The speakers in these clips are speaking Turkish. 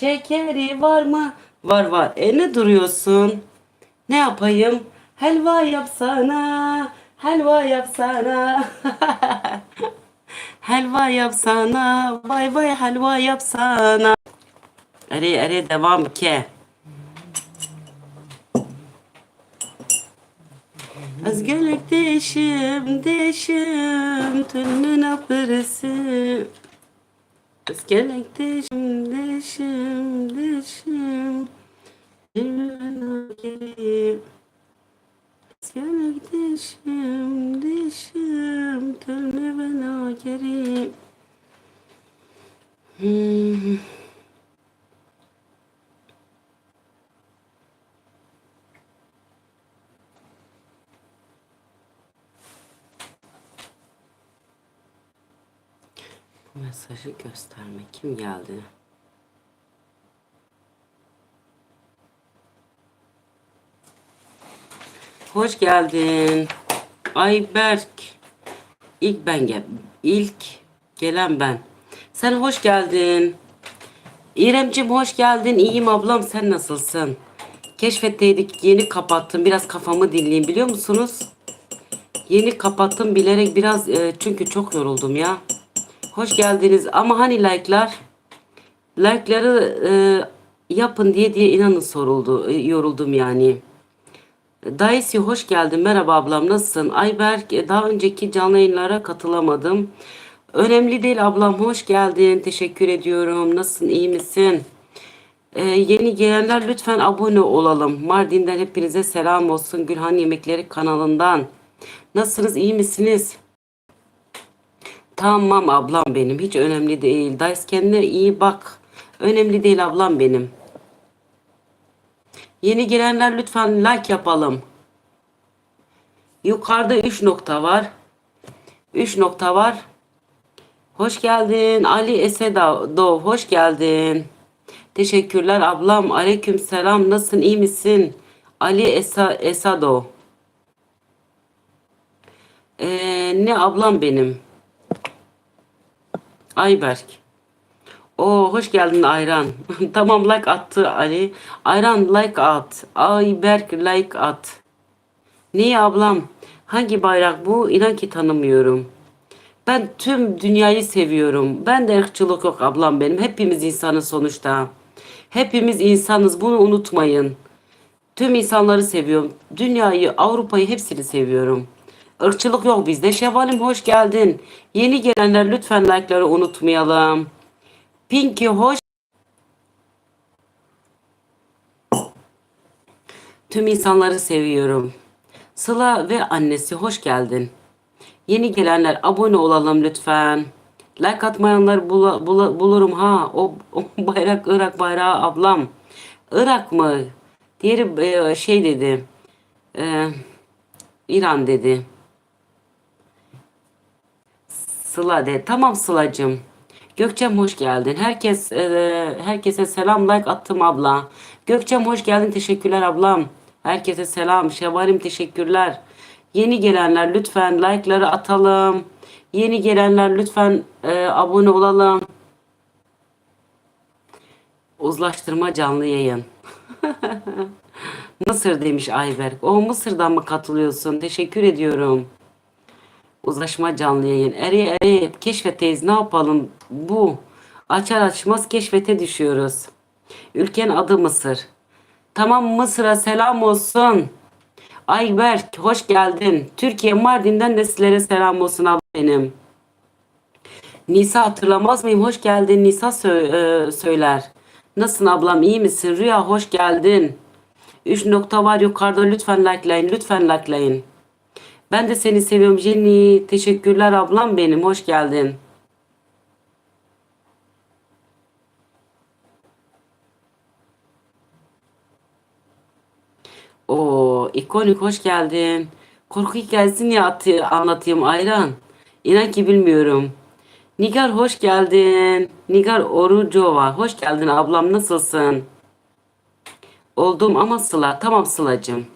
Şekeri var mı? Var var. E ne duruyorsun? Ne yapayım? Helva yapsana. Helva yapsana. helva yapsana. Vay vay helva yapsana. Are are devam ke. Azgınlık değişim, değişim, tünün apırısı. Azgınlık değişim, değişim, değişim, tünün apırısı. Azgınlık değişim, değişim, tünün apırısı. Hmm. Mesajı gösterme. Kim geldi? Hoş geldin. Ayberk. İlk ben gel. İlk gelen ben. Sen hoş geldin. İremcim hoş geldin. İyiyim ablam sen nasılsın? Keşfetteydik yeni kapattım. Biraz kafamı dinleyeyim biliyor musunuz? Yeni kapattım bilerek biraz e, çünkü çok yoruldum ya. Hoş geldiniz ama hani like'lar? Like'ları e, yapın diye diye inanın soruldu, e, yoruldum yani. Daisy hoş geldin. Merhaba ablam nasılsın? Ayberk e, daha önceki canlı yayınlara katılamadım. Önemli değil ablam hoş geldin. Teşekkür ediyorum. Nasılsın iyi misin? Ee, yeni gelenler lütfen abone olalım. Mardin'den hepinize selam olsun. Gülhan Yemekleri kanalından. Nasılsınız iyi misiniz? Tamam ablam benim. Hiç önemli değil. Dice kendine iyi bak. Önemli değil ablam benim. Yeni gelenler lütfen like yapalım. Yukarıda 3 nokta var. 3 nokta var. Hoş geldin Ali Esedov. Hoş geldin. Teşekkürler ablam. Aleyküm selam. Nasılsın? iyi misin? Ali Esa Esado. Ee, ne ablam benim? Ayberk. Oo hoş geldin Ayran. tamam like attı Ali. Ayran like at. Ayberk like at. Niye ablam? Hangi bayrak bu? İnan ki tanımıyorum. Ben tüm dünyayı seviyorum. Ben de ırkçılık yok ablam benim. Hepimiz insanız sonuçta. Hepimiz insanız. Bunu unutmayın. Tüm insanları seviyorum. Dünyayı, Avrupa'yı hepsini seviyorum. Irkçılık yok bizde. Şevvalim hoş geldin. Yeni gelenler lütfen like'ları unutmayalım. Pinky hoş. Tüm insanları seviyorum. Sıla ve annesi hoş geldin. Yeni gelenler abone olalım lütfen. Like atmayanları bula- bula- bulurum ha. O, o bayrak Irak bayrağı ablam. Irak mı? Diğeri e, şey dedi. E, İran dedi. Sıla de. Tamam Sıla'cığım. Gökçem hoş geldin. Herkes e, herkese selam like attım abla. Gökçem hoş geldin. Teşekkürler ablam. Herkese selam. Şevarim teşekkürler. Yeni gelenler lütfen like'ları atalım. Yeni gelenler lütfen e, abone olalım. Uzlaştırma canlı yayın. Mısır demiş Ayberk. O Mısır'dan mı katılıyorsun? Teşekkür ediyorum. Uzlaşma canlı yayın. Eri eri keşfeteyiz. Ne yapalım? Bu. Açar açmaz keşfete düşüyoruz. Ülkenin adı Mısır. Tamam Mısır'a selam olsun. Ayberk hoş geldin. Türkiye Mardin'den de sizlere selam olsun abla benim. Nisa hatırlamaz mıyım? Hoş geldin. Nisa sö- e, söyler. Nasılsın ablam? iyi misin? Rüya hoş geldin. 3 nokta var yukarıda. Lütfen likelayın. Lütfen likelayın. Ben de seni seviyorum Jenny. Teşekkürler ablam benim. Hoş geldin. Oo, ikonik hoş geldin. Korku hikayesini ya atı- anlatayım Ayran. İnan ki bilmiyorum. Nigar hoş geldin. Nigar Orucova. Hoş geldin ablam nasılsın? Oldum ama Sıla. Tamam Sıla'cığım.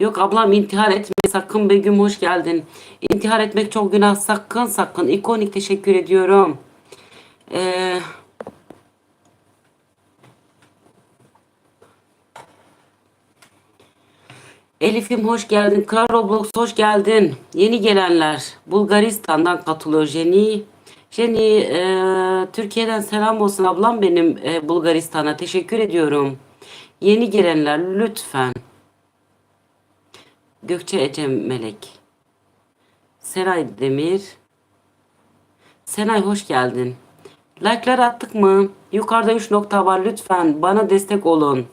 Yok ablam intihar etme sakın Begüm hoş geldin. İntihar etmek çok günah sakın sakın. İkonik teşekkür ediyorum. Ee, Elif'im hoş geldin. Kral Roblox hoş geldin. Yeni gelenler Bulgaristan'dan katılıyor Jenny. Jenny e, Türkiye'den selam olsun ablam benim e, Bulgaristan'a. Teşekkür ediyorum. Yeni gelenler lütfen. Gökçe Ecem Melek. Seray Demir. Senay hoş geldin. Like'lar attık mı? Yukarıda 3 nokta var. Lütfen bana destek olun.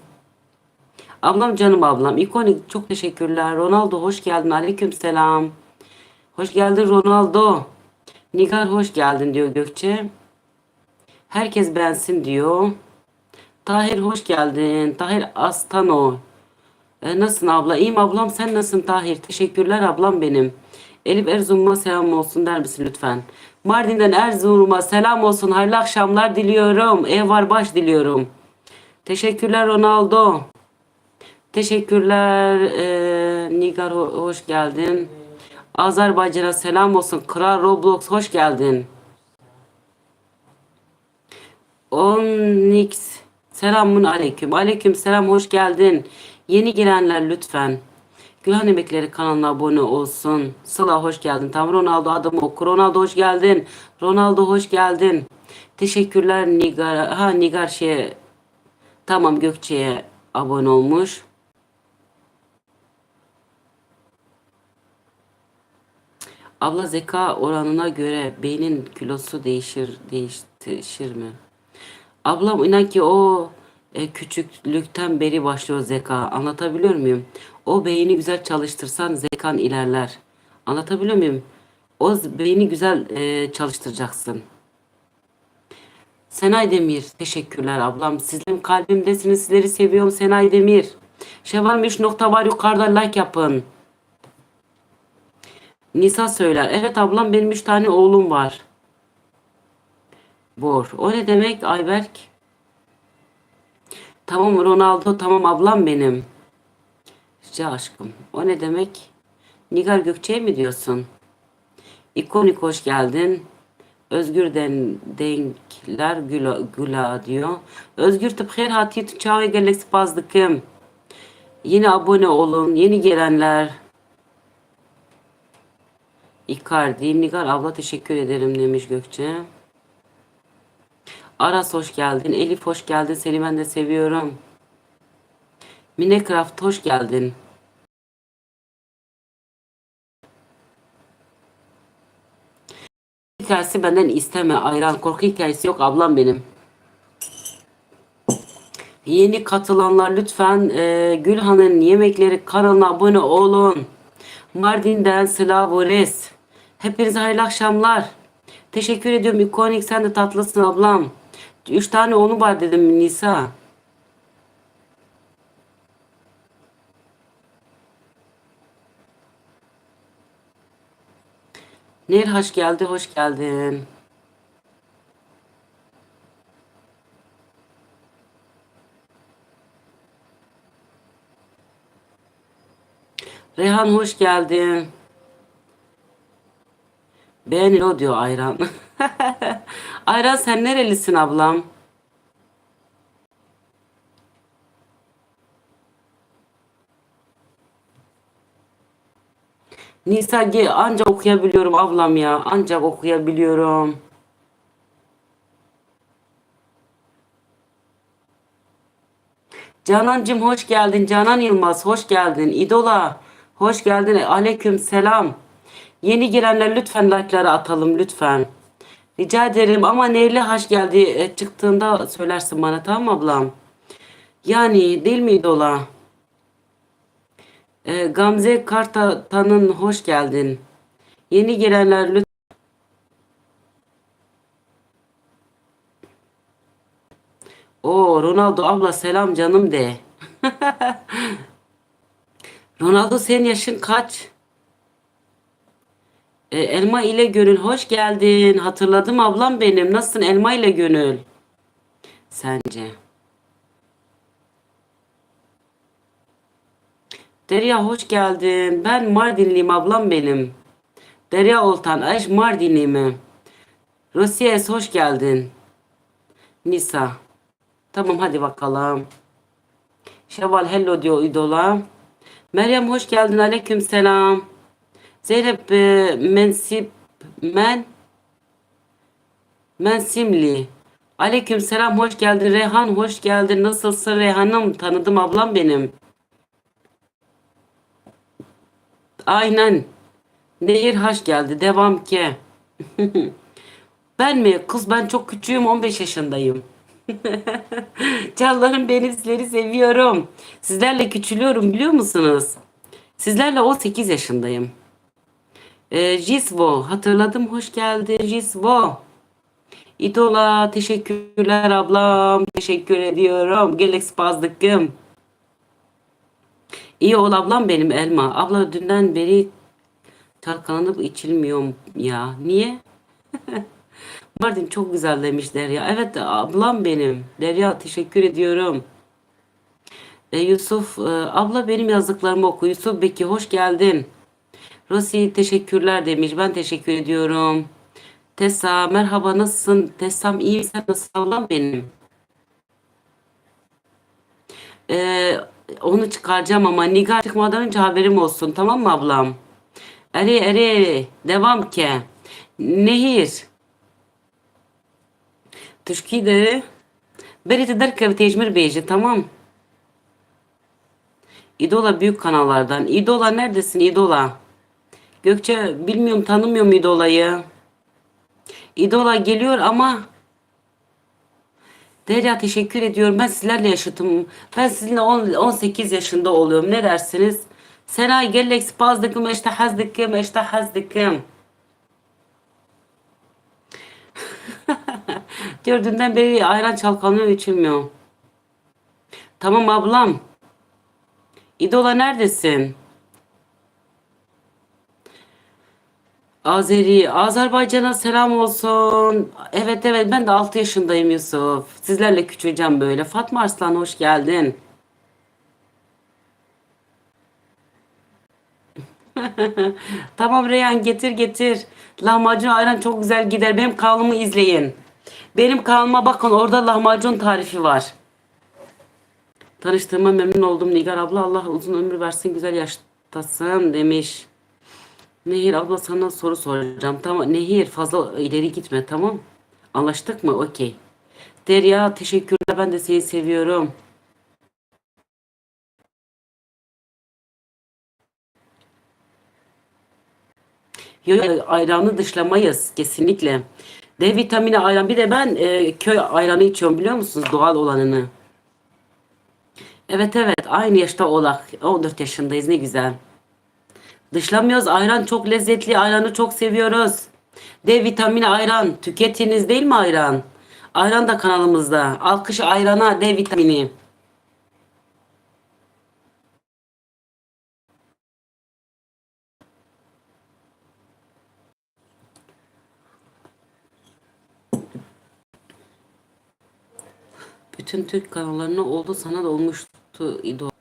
Ablam canım ablam. İkonik çok teşekkürler. Ronaldo hoş geldin. Aleyküm selam. Hoş geldin Ronaldo. Nigar hoş geldin diyor Gökçe. Herkes beğensin diyor. Tahir hoş geldin. Tahir Astano. E, nasılsın abla? İyiyim ablam. Sen nasılsın Tahir? Teşekkürler ablam benim. Elif Erzurum'a selam olsun der misin lütfen? Mardin'den Erzurum'a selam olsun. Hayırlı akşamlar diliyorum. Ev var baş diliyorum. Teşekkürler Ronaldo. Teşekkürler ee, Nigar ho- hoş geldin. Azerbaycan'a selam olsun. Kral Roblox hoş geldin. Onyx selamun aleyküm. Aleyküm selam hoş geldin. Yeni gelenler lütfen. Gülhan Emekleri kanalına abone olsun. Sıla hoş geldin. Tam Ronaldo adımı oku. Ronaldo hoş geldin. Ronaldo hoş geldin. Teşekkürler Nigar. Ha Nigar şeye tamam Gökçe'ye abone olmuş. Abla zeka oranına göre beynin kilosu değişir değişir mi? Ablam inan ki o e, küçüklükten beri başlıyor zeka. Anlatabiliyor muyum? O beyni güzel çalıştırsan zekan ilerler. Anlatabiliyor muyum? O beyni güzel e, çalıştıracaksın. Senay Demir. Teşekkürler ablam. Sizin kalbimdesiniz. Sizleri seviyorum Senay Demir. Şevval 3 nokta var yukarıda like yapın. Nisa söyler. Evet ablam benim 3 tane oğlum var. Bor. O ne demek Ayberk? Tamam Ronaldo tamam ablam benim. Rica aşkım. O ne demek? Nigar Gökçe'ye mi diyorsun? İkonik hoş geldin. Özgür den denkler güla, güla diyor. Özgür tıpkır hati çağı gelek spazdıkım. Yine abone olun. Yeni gelenler. Icardi, Nigar abla teşekkür ederim demiş Gökçe. Aras hoş geldin. Elif hoş geldin. Seni ben de seviyorum. Minecraft hoş geldin. Hikayesi benden isteme ayran. Korku hikayesi yok ablam benim. Yeni katılanlar lütfen e, Gülhan'ın Yemekleri kanalına abone olun. Mardin'den Slavores. Hepinize hayırlı akşamlar. Teşekkür ediyorum İkonik sen de tatlısın ablam. Üç tane onu var dedim Nisa. Nehir hoş geldi, hoş geldin. Rehan hoş geldin. Beğenir o diyor Ayran. Ayran sen nerelisin ablam? Nisa G ancak okuyabiliyorum ablam ya. Ancak okuyabiliyorum. Canancım hoş geldin. Canan Yılmaz hoş geldin. İdola hoş geldin. Aleyküm selam. Yeni gelenler lütfen like'ları atalım lütfen. Rica ederim ama Nehirli Haş geldi e, çıktığında söylersin bana tamam ablam? Yani değil mi İdola? E, Gamze Kartatan'ın hoş geldin. Yeni gelenler lütfen. Oo Ronaldo abla selam canım de. Ronaldo senin yaşın kaç? E, Elma ile Gönül hoş geldin. Hatırladım ablam benim. Nasılsın Elma ile Gönül? Sence? Derya hoş geldin. Ben Mardinliyim ablam benim. Derya Oltan. Ayş Mardinli mi? Rusiyes hoş geldin. Nisa. Tamam hadi bakalım. Şevval hello diyor idola. Meryem hoş geldin. Aleyküm selam. Zeynep e, Mensip Men Mensimli. Aleyküm selam hoş geldin. Reyhan hoş geldin. Nasılsın Reyhan'ım? Tanıdım ablam benim. Aynen. Nehir hoş geldi. Devam ki. ben mi? Kız ben çok küçüğüm 15 yaşındayım. Canlarım beni sizleri seviyorum. Sizlerle küçülüyorum biliyor musunuz? Sizlerle 18 yaşındayım. Ee, Jisvo hatırladım hoş geldin Jisvo. İdola teşekkürler ablam. Teşekkür ediyorum. Galaxy Bazlıkım. İyi ol ablam benim elma. Abla dünden beri çalkalanıp içilmiyorum ya. Niye? Mardin çok güzel demiş Derya. Evet ablam benim. Derya teşekkür ediyorum. E, Yusuf e, abla benim yazdıklarımı oku. Yusuf Beki hoş geldin. Rosi teşekkürler demiş. Ben teşekkür ediyorum. Tessa merhaba nasılsın? Tessam iyi misin? Nasıl benim? Ee, onu çıkaracağım ama Nigar çıkmadan önce haberim olsun tamam mı ablam? Eri eri. Devam ki. Nehir. Türkiye'de beri tedarikleri tecmir beyci tamam. İdola büyük kanallardan. İdola neredesin İdola? Gökçe bilmiyorum tanımıyorum İdola'yı. İdola geliyor ama Derya teşekkür ediyorum. Ben sizlerle yaşıtım. Ben sizinle 10, 18 yaşında oluyorum. Ne dersiniz? Senay gellek spazdıkım, eştahazdıkım, eştahazdıkım. Gördüğünden beri ayran çalkalanıyor içilmiyor. Tamam ablam. İdola neredesin? Azeri, Azerbaycan'a selam olsun. Evet evet ben de 6 yaşındayım Yusuf. Sizlerle küçüleceğim böyle. Fatma Arslan hoş geldin. Tamam Reyhan getir getir. Lahmacun ayran çok güzel gider. Benim kanalımı izleyin. Benim kanalıma bakın orada lahmacun tarifi var. Tanıştığıma memnun oldum Nigar abla. Allah uzun ömür versin güzel yaştasın demiş. Nehir abla sana soru soracağım. Tamam Nehir fazla ileri gitme tamam. Anlaştık mı? Okey. Derya teşekkürler ben de seni seviyorum. Yok ayranı dışlamayız kesinlikle. D vitamini ayran. Bir de ben e, köy ayranı içiyorum biliyor musunuz? Doğal olanını. Evet evet aynı yaşta olak. 14 yaşındayız ne güzel. Dışlamıyoruz ayran çok lezzetli. Ayranı çok seviyoruz. D vitamini ayran. Tüketiniz değil mi ayran? Ayran da kanalımızda. Alkış ayrana D vitamini. Bütün Türk kanallarına oldu sana da olmuştu İdo.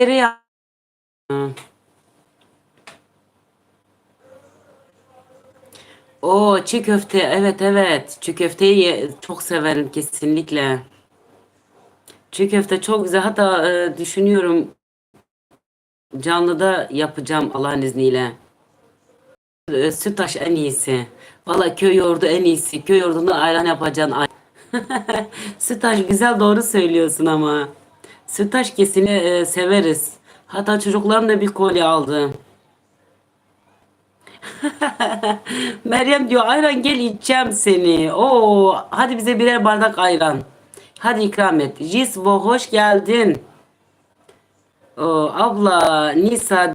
Ere ya. O çiğ köfte evet evet çiğ köfteyi çok severim kesinlikle. Çiğ köfte çok güzel hatta e, düşünüyorum canlıda yapacağım Allah'ın izniyle. E, Sütaş en iyisi. Valla köy yoğurdu en iyisi. Köy yoğurdunu ayran yapacaksın. Ay- Sütaş güzel doğru söylüyorsun ama. Sütaş kesini e, severiz. Hatta çocuklarım da bir kolye aldı. Meryem diyor ayran gel içeceğim seni. Oo, hadi bize birer bardak ayran. Hadi ikram et. Jisbo hoş geldin. Oo, abla Nisa